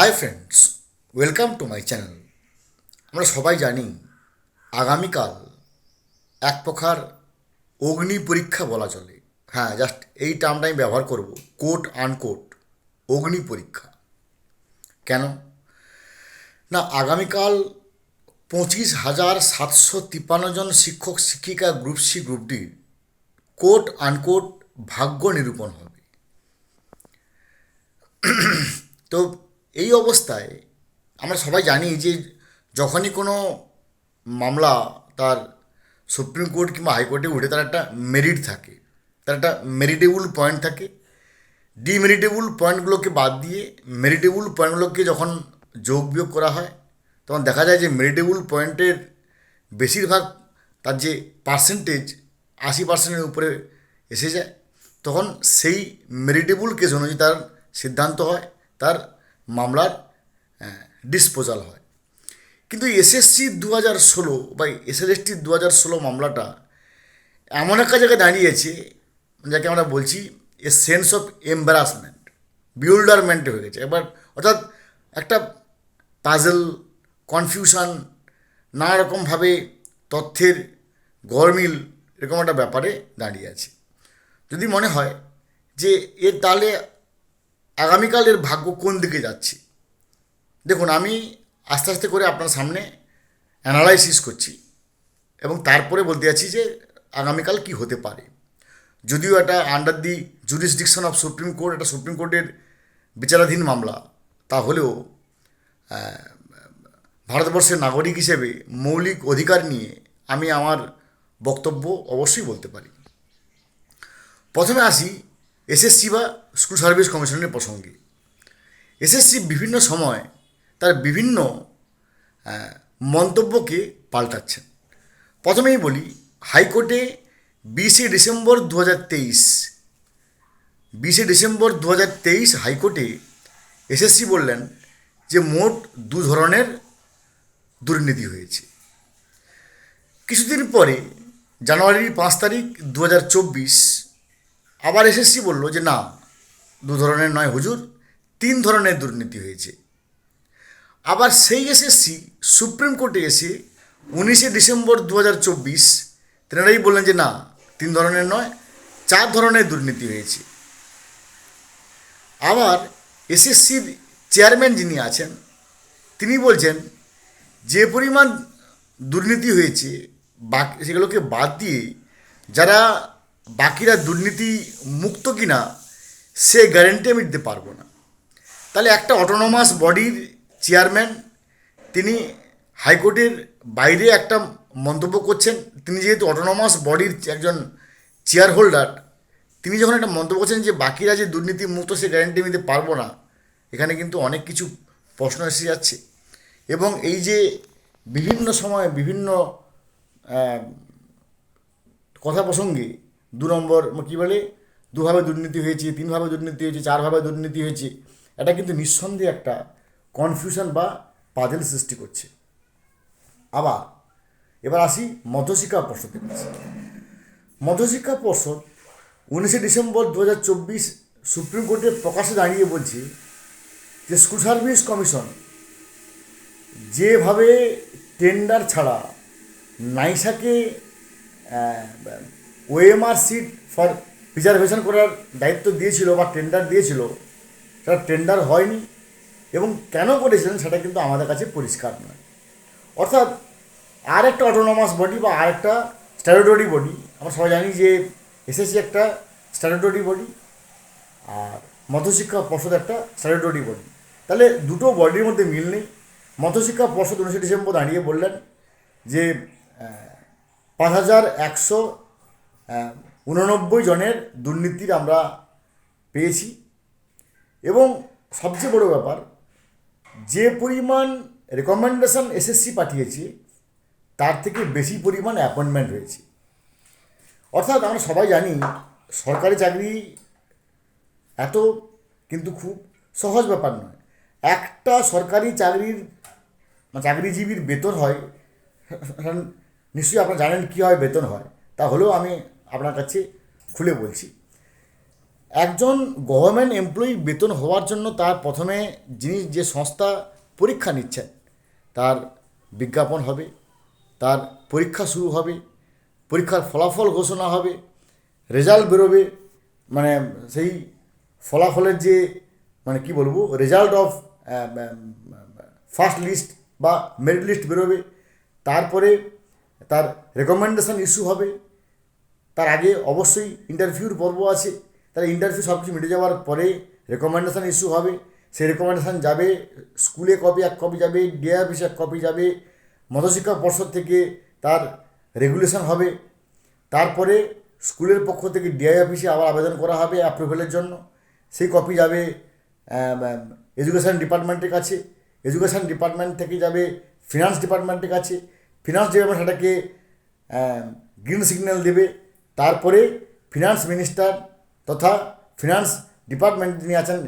Hi friends welcome to my channel আমরা সবাই জানি আগামীকাল এক প্রকার অগ্নি পরীক্ষা বলা চলে। হ্যাঁ জাস্ট এই টার্মটা আমি ব্যবহার করব কোট আনকোট অগ্নি পরীক্ষা। কেন? না, আগামীকাল পঁচিশ হাজার সাতশো তিপ্পান্ন জন শিক্ষক, শিক্ষিকা গ্রুপ সি গ্রুপ ডির কোট আনকোট ভাগ্য নিরূপণ হবে। তো এই অবস্থায় আমরা সবাই জানি যে যখনই কোনো মামলা তার সুপ্রিম কোর্ট কিংবা হাইকোর্টে উঠে তার একটা মেরিট থাকে। তার একটা মেরিটেবল পয়েন্ট থাকে। ডিমেরিটেবল পয়েন্টগুলোকে বাদ দিয়ে মেরিটেবল পয়েন্টগুলোকে যখন যোগ বিয়োগ করা হয়, তখন দেখা যায় যে মেরিটেবল পয়েন্টের বেশিরভাগ তার যে পার্সেন্টেজ আশি পার্সেন্টের উপরে এসে যায়। তখন সেই মেরিটেবল কেস অনুযায়ী তার সিদ্ধান্ত হয়, তার মামলার ডিসপোজাল হয়। কিন্তু এসএসসি দু হাজার ষোলো বা এসএলএসটি দু হাজার ষোলো মামলাটা এমন একটা জায়গায় দাঁড়িয়েছে, যাকে আমরা বলছি a sense of embarrassment bewilderment হয়ে গেছে। এবার অর্থাৎ একটা পাজল কনফিউশন নানা রকমভাবে তথ্যের গরমিল এরকম একটা ব্যাপারে দাঁড়িয়ে আছে। যদি মনে হয় যে এর তাহলে আগামীকাল এর ভাগ্য কোন দিকে যাচ্ছে? দেখুন, আমি আস্তে আস্তে করে আপনার সামনে অ্যানালাইসিস করছি এবং তারপরে বলতে যাচ্ছি যে আগামীকাল কি হতে পারে। যদিও এটা under the jurisdiction of Supreme Court এটা সুপ্রিম কোর্টের বিচারাধীন মামলা, তাহলেও ভারতবর্ষের নাগরিক হিসেবে মৌলিক অধিকার নিয়ে আমি আমার বক্তব্য অবশ্যই বলতে পারি। প্রথমে আসি এসএসসি বা স্কুল সার্ভিস কমিশনের প্রসঙ্গে। এসএসসি বিভিন্ন সময় তার বিভিন্ন মন্তব্যকে পাল্টাচ্ছেন। প্রথমেই বলি, হাইকোর্টে বিশে ডিসেম্বর দু হাজার তেইশ, বিশে ডিসেম্বর দু হাজার তেইশ হাইকোর্টে এসএসসি বললেন যে মোট দু ধরনের দুর্নীতি হয়েছে। কিছুদিন পরে, জানুয়ারির পাঁচ তারিখ দু হাজার চব্বিশ আবার এসএসসি বলল যে না, দু ধরনের নয় হুজুর, তিন ধরনের দুর্নীতি হয়েছে। আবার সেই এসএসসি সুপ্রিম কোর্টে এসে উনিশে ডিসেম্বর দু হাজার চব্বিশ তেনারাই বললেন যে না, তিন ধরনের নয়, চার ধরনের দুর্নীতি হয়েছে। আবার এসএসসির চেয়ারম্যান যিনি আছেন, তিনি বলছেন যে পরিমাণ দুর্নীতি হয়েছে, বাকি, সেগুলোকে বাদ দিয়ে যারা বাকিরা দুর্নীতি মুক্ত কিনা, সে গ্যারেন্টি আমি দিতে পারব না। তাহলে একটা অটোনোমাস বডির চেয়ারম্যান তিনি হাইকোর্টের বাইরে একটা মন্তব্য করছেন, তিনি যেহেতু অটোনোমাস বডির একজন চেয়ার হোল্ডার তিনি যখন একটা মন্তব্য করছেন যে বাকিরা যে দুর্নীতি মুক্ত, সে গ্যারেন্টি আমি দিতে পারব না, এখানে কিন্তু অনেক কিছু প্রশ্ন এসে যাচ্ছে। এবং এই যে বিভিন্ন সময়ে বিভিন্ন কথা প্রসঙ্গে দু নম্বর কী বলে? দুভাবে দুর্নীতি হয়েছে, তিনভাবে দুর্নীতি হয়েছে, চারভাবে দুর্নীতি হয়েছে। এটা কিন্তু নিঃসন্দেহে একটা কনফিউশন বা পাজেল সৃষ্টি করছে। আবার, এবার আসি মধ্যশিক্ষা পর্ষদের কাছে। মধ্যশিক্ষা পর্ষদ উনিশে ডিসেম্বর দু হাজার চব্বিশ সুপ্রিম কোর্টে প্রকাশে দাঁড়িয়ে বলছে যে স্কুল সার্ভিস কমিশন যেভাবে টেন্ডার ছাড়া নাইসাকে ওএমআর সিট ফর রিজার্ভেশন করার দায়িত্ব দিয়েছিল বা টেন্ডার দিয়েছিল, সেটা টেন্ডার হয়নি এবং কেন করেছিলেন সেটা কিন্তু আমাদের কাছে পরিষ্কার নয়। অর্থাৎ আর একটা অটোনমাস বডি বা আর একটা স্ট্যাটুটরি বডি আমরা সবাই জানি যে এসএসসি একটা স্ট্যাটুটরি বডি আর মধ্যশিক্ষা পর্ষদ একটা স্ট্যাটুটরি বডি তাহলে দুটো বডির মধ্যে মিল নেই। মধ্যশিক্ষা পর্ষদ উনিশে ডিসেম্বর দাঁড়িয়ে বললেন যে পাঁচ হাজার একশো উননব্বই জনের দুর্নীতির আমরা পেয়েছি। এবং সবচেয়ে বড় ব্যাপার, যে পরিমাণ রেকমেন্ডেশন এসএসসি পাঠিয়েছে, তার থেকে বেশি পরিমাণ অ্যাপয়েন্টমেন্ট হয়েছে। অর্থাৎ আমরা সবাই জানি, সরকারি চাকরি এত কিন্তু খুব সহজ ব্যাপার নয়। একটা সরকারি চাকরির, চাকরিজীবীর বেতন হয়, নিশ্চয়ই আপনারা জানেন কী হয় বেতন হয় তাহলেও আমি আপনার কাছে খুলে বলছি। একজন গভর্নমেন্ট এমপ্লয়ি বেতন হওয়ার জন্য তার প্রথমে যিনি যে সংস্থা পরীক্ষা নিচ্ছেন, তার বিজ্ঞাপন হবে, তার পরীক্ষা শুরু হবে, পরীক্ষার ফলাফল ঘোষণা হবে রেজাল্ট বেরোবে মানে সেই ফলাফলের যে মানে কি বলব রেজাল্ট অফ ফার্স্ট লিস্ট বা মেরিট লিস্ট বেরোবে, তারপরে তার রেকমেন্ডেশন ইস্যু হবে তার আগে অবশ্যই ইন্টারভিউর পর্ব আছে। তার ইন্টারভিউ সব কিছু মিটে যাওয়ার পরে রেকমেন্ডেশন ইস্যু হবে। সেই রেকমেন্ডেশন যাবে স্কুলে কপি এক কপি যাবে ডিআই অফিসে এক কপি যাবে, মধ্যশিক্ষা পর্ষদ থেকে তার রেগুলেশন হবে। তারপরে স্কুলের পক্ষ থেকে ডিআই অফিসে আবার আবেদন করা হবে অ্যাপ্রুভেলের জন্য। সেই কপি যাবে এডুকেশন ডিপার্টমেন্টের কাছে। এডুকেশন ডিপার্টমেন্ট থেকে যাবে ফিনান্স ডিপার্টমেন্টের কাছে। ফিনান্স ডিপার্টমেন্ট সেটাকে গ্রিন সিগন্যাল দেবে। তারপরে ফিনান্স মিনিস্টার তথা ফিনান্স ডিপার্টমেন্ট যিনি আছেন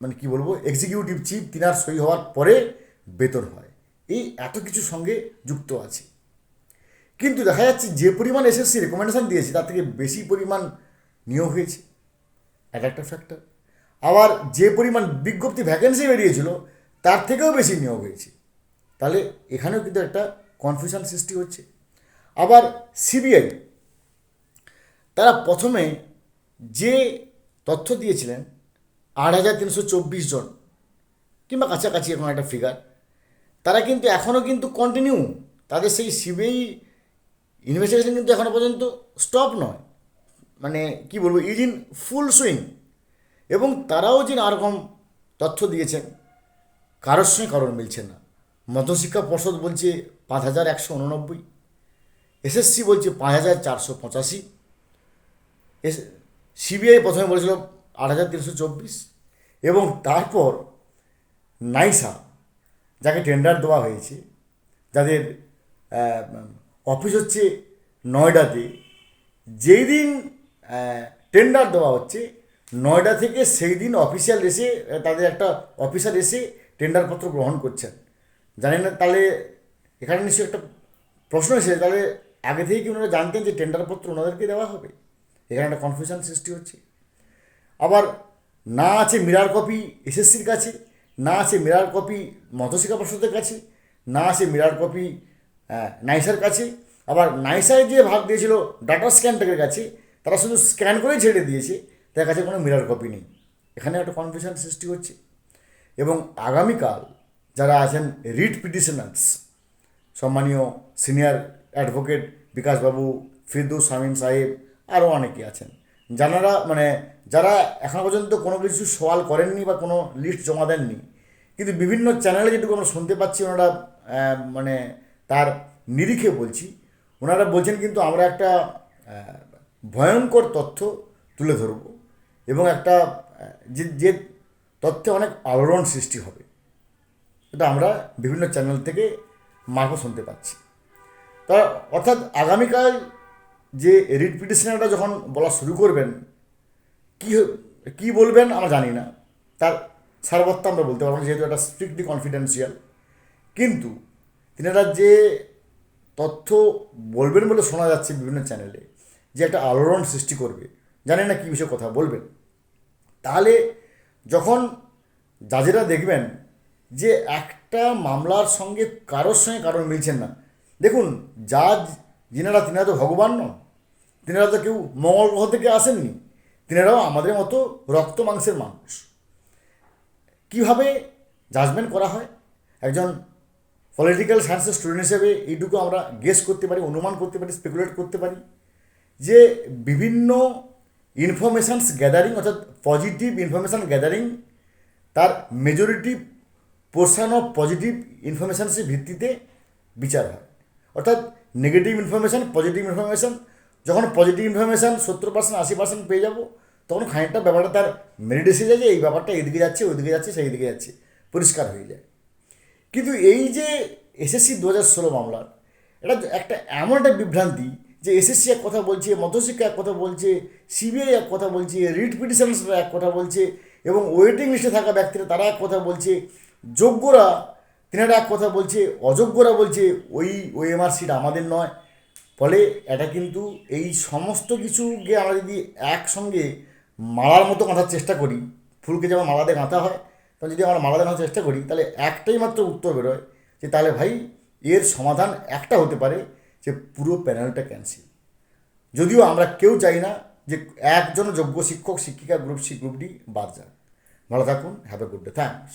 মানে কি বলব এক্সিকিউটিভ চিফ তিনার সই হওয়ার পরে বেতন হয়। এই এত কিছুর সঙ্গে যুক্ত আছে। কিন্তু দেখা যাচ্ছে যে পরিমাণ এসএসসি রেকমেন্ডেশন দিয়েছে, তার থেকে বেশি পরিমাণ নিয়োগ হয়েছে। এটা একটা ফ্যাক্টর আবার যে পরিমাণ বিজ্ঞপ্তি ভ্যাকেন্সি বেরিয়েছিল, তার থেকেও বেশি নিয়োগ হয়েছে। তাহলে এখানেও কিন্তু একটা কনফিউশন সৃষ্টি হচ্ছে। আবার সিবিআই তারা প্রথমে যে তথ্য দিয়েছিলেন আট হাজার তিনশো চব্বিশ জন কিংবা কাছাকাছি এখন একটা ফিগার তারা কিন্তু এখনও কিন্তু কন্টিনিউ তাদের সেই সিবিআই ইনভেস্টিগেশন কিন্তু এখনও পর্যন্ত স্টপ নয়। মানে কি বলব ইজ ইন ফুল সুইং এবং তারাও যে নারকম তথ্য দিয়েছেন, কারোর সঙ্গে কারোর মিলছে না। মধ্যশিক্ষা পর্ষদ বলছে পাঁচ হাজার একশো উননব্বই এসএসসি বলছে পাঁচ হাজার চারশো পঁচাশি সিবিআই প্রথমে বলেছিল আট হাজার তিনশো চব্বিশ এবং তারপর নাইসা, যাকে টেন্ডার দেওয়া হয়েছে, যাদের অফিস হচ্ছে নয়ডাতে যেই দিন টেন্ডার দেওয়া হচ্ছে, নয়ডা থেকে সেই দিন অফিসিয়াল এসে, তাদের একটা অফিসার এসে টেন্ডারপত্র গ্রহণ করছেন। জানেন না, তাহলে এখানে নিশ্চয়ই একটা প্রশ্ন এসেছে, তাহলে আগে থেকে কি ওনারা জানতেন যে টেন্ডারপত্র ওনাদেরকে দেওয়া হবে? এখানে একটা কনফিউশন সৃষ্টি হচ্ছে। আবার না আছে মিরার কপি এসএসসির কাছে, না আছে মিরার কপি মধ্যশিক্ষা পর্ষদের কাছে, না আছে মিরার কপি নাইসার কাছে। আবার নাইসায় যে ভাগ দিয়েছিল ডাটা স্ক্যানটাকের কাছে, তারা শুধু স্ক্যান করেই ছেড়ে দিয়েছে তার কাছে কোনো মিরার কপি নেই। এখানে একটা কনফিউশন সৃষ্টি হচ্ছে। এবং আগামীকাল যারা আছেন রিট পিটিশনার্স, সম্মানীয় সিনিয়র অ্যাডভোকেট বিকাশবাবু, ফিরদৌস শামীম সাহেব আরও অনেকে আছেন। যারা মানে যারা এখনও পর্যন্ত কোনো কিছু সওয়াল করেননি বা কোনো লিস্ট জমা দেননি, কিন্তু বিভিন্ন চ্যানেলে যেটুকু আমরা শুনতে পাচ্ছি, ওনারা মানে তার নিরিখে বলছি, ওনারা বলছেন কিন্তু আমরা একটা ভয়ঙ্কর তথ্য তুলে ধরব এবং একটা যে যে তথ্যে অনেক আলোড়ন সৃষ্টি হবে এটা আমরা বিভিন্ন চ্যানেল থেকে মারফত শুনতে পাচ্ছি। তা অর্থাৎ আগামীকাল যে রিট যখন বলা শুরু করবেন, কী কী বলবেন আমরা জানি না। তার সারবত্তা আমরা বলতে পারব যেহেতু এটা স্ট্রিক্টলি কনফিডেন্সিয়াল কিন্তু তিনারা যে তথ্য বলবেন বলে শোনা যাচ্ছে বিভিন্ন চ্যানেলে যে একটা আলোড়ন সৃষ্টি করবে জানি না কী বিষয়ে কথা বলবেন? তাহলে যখন জাজেরা দেখবেন যে একটা মামলার সঙ্গে কারোর সঙ্গে কারোর মিলছেন না, দেখুন, জাজ, যিনারা, তিনারা তো ভগবান নন। তিনারা তো কেউ মঙ্গল গ্রহ থেকে আসেননি। তিনারাও আমাদের মতো রক্ত মাংসের মানুষ। কীভাবে জাজমেন্ট করা হয়? একজন পলিটিক্যাল সায়েন্সের স্টুডেন্ট হিসেবে এইটুকু আমরা গেস করতে পারি, অনুমান করতে পারি স্পেকুলেট করতে পারি যে বিভিন্ন ইনফরমেশানস গ্যাদারিং অর্থাৎ পজিটিভ ইনফরমেশান গ্যাদারিং তার মেজরিটি পোর্শন অফ পজিটিভ ইনফরমেশানসের ভিত্তিতে বিচার হয়। অর্থাৎ নেগেটিভ ইনফরমেশান পজিটিভ ইনফরমেশান যখন পজিটিভ ইনফরমেশান সত্তর পার্সেন্ট আশি পার্সেন্ট পেয়ে যাব, তখন খানিকটা ব্যাপারটা তার মেরিট এসে যায় যে এই ব্যাপারটা এদিকে যাচ্ছে ওইদিকে যাচ্ছে, সেই দিকে যাচ্ছে। পরিষ্কার হয়ে যায়। কিন্তু এই যে এসএসসি দু হাজার ষোলো মামলার এটা একটা এমন একটা বিভ্রান্তি যে এসএসসি এক কথা বলছে, মধ্যশিক্ষা এক কথা বলছে সিবিআই এক কথা বলছে, রিট পিটিশনসরা এক কথা বলছে, এবং ওয়েটিং লিস্টে থাকা ব্যক্তিরা তারা এক কথা বলছে, যোগ্যরা, তিনারা এক কথা বলছে, অযোগ্যরা বলছে, ওই ওএমআর সিট আমাদের নয়। ফলে এটা কিন্তু এই সমস্ত কিছুকে আমরা যদি একসঙ্গে মালার মতো গাঁথার চেষ্টা করি, ফুলকে যেমন মালা দিয়ে গাঁথা হয় তখন যদি আমরা মালা গাঁথার চেষ্টা করি, তাহলে একটাই মাত্র উত্তর বেরোয় যে তাহলে ভাই এর সমাধান একটা হতে পারে যে পুরো প্যানেলটা ক্যান্সেল যদিও আমরা কেউ চাই না যে একজন যোগ্য শিক্ষক, শিক্ষিকা গ্রুপ সি গ্রুপ ডি বাদ যাক। ভালো থাকুন have a good day thanks